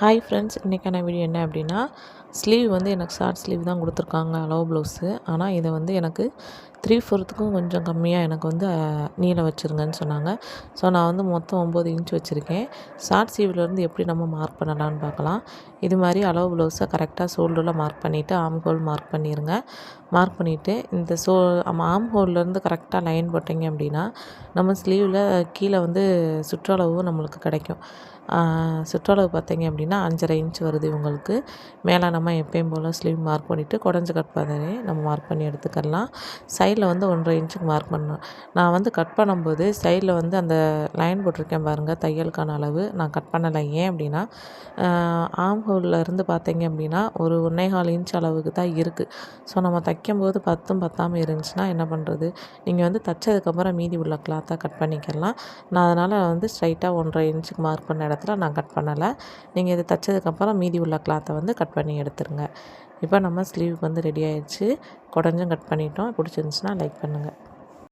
Hi friends இன்றைக்கான video என்ன அப்படின்னா ஸ்லீவ் வந்து எனக்கு ஷார்ட் ஸ்லீவ் தான் கொடுத்துருக்காங்க அளவு ப்ளவுஸு ஆனால் இதை வந்து எனக்கு த்ரீ ஃபோர்த்துக்கும் கொஞ்சம் கம்மியாக எனக்கு வந்து நீளம் வச்சுருங்கன்னு சொன்னாங்க. ஸோ நான் வந்து மொத்தம் ஒம்பது இன்ச் வச்சுருக்கேன். ஷார்ட் சீவிலேருந்து எப்படி நம்ம மார்க் பண்ணலான்னு பார்க்கலாம். இது மாதிரி அளவு ப்ளவுஸை கரெக்டாக ஷோல்டரில் மார்க் பண்ணிவிட்டு ஆம் ஹோல் மார்க் பண்ணிடுங்க மார்க் பண்ணிவிட்டு இந்த ஷோ ஆம் ஹோல்லேருந்து கரெக்டாக லைன் போட்டிங்க அப்படின்னா நம்ம ஸ்லீவில் கீழே வந்து சுற்றளவு நம்மளுக்கு கிடைக்கும். சுற்றளவு பார்த்தீங்க அப்படின்னா அஞ்சரை இன்ச் வருது உங்களுக்கு மேலே நம்ம எப்பயும் போல் ஸ்லீவ் மார்க் பண்ணிவிட்டு குடஞ்சி கட் பண்ணி நம்ம மார்க் பண்ணி எடுத்துக்கலாம். சைடில் வந்து ஒன்றரை இன்ச்சுக்கு மார்க் பண்ணணும் நான் வந்து கட் பண்ணும்போது சைடில் வந்து அந்த லைன் போட்டிருக்கேன் பாருங்கள் தையலுக்கான அளவு. நான் கட் பண்ணலை. ஏன் அப்படின்னா ஆம் ஹோலில் இருந்து பார்த்தீங்க அப்படின்னா ஒரு ஒன்றே கால் இன்ச் அளவுக்கு தான் இருக்குது ஸோ நம்ம தைக்கும்போது பத்தும் பத்தாமல் இருந்துச்சுன்னா என்ன பண்ணுறது நீங்கள் வந்து தைச்சதுக்கப்புறம் மீதி உள்ள கிளாத்தாக கட் பண்ணிக்கலாம் நான் அதனால் வந்து ஸ்ட்ரைட்டாக ஒன்றரை இன்ச்சுக்கு மார்க் பண்ண இடத்துல நான் கட் பண்ணலை. நீங்கள் இது தைச்சதுக்கப்புறம் மீதி உள்ள கிளாத்தை வந்து கட் பண்ணி எடுத்துருங்க. இப்போ நம்ம ஸ்லீவுக்கு வந்து ரெடி ஆயிடுச்சு. குடஞ்சும் கட் பண்ணிட்டோம். பிடிச்சிருந்துச்சின்னா லைக் பண்ணுங்கள்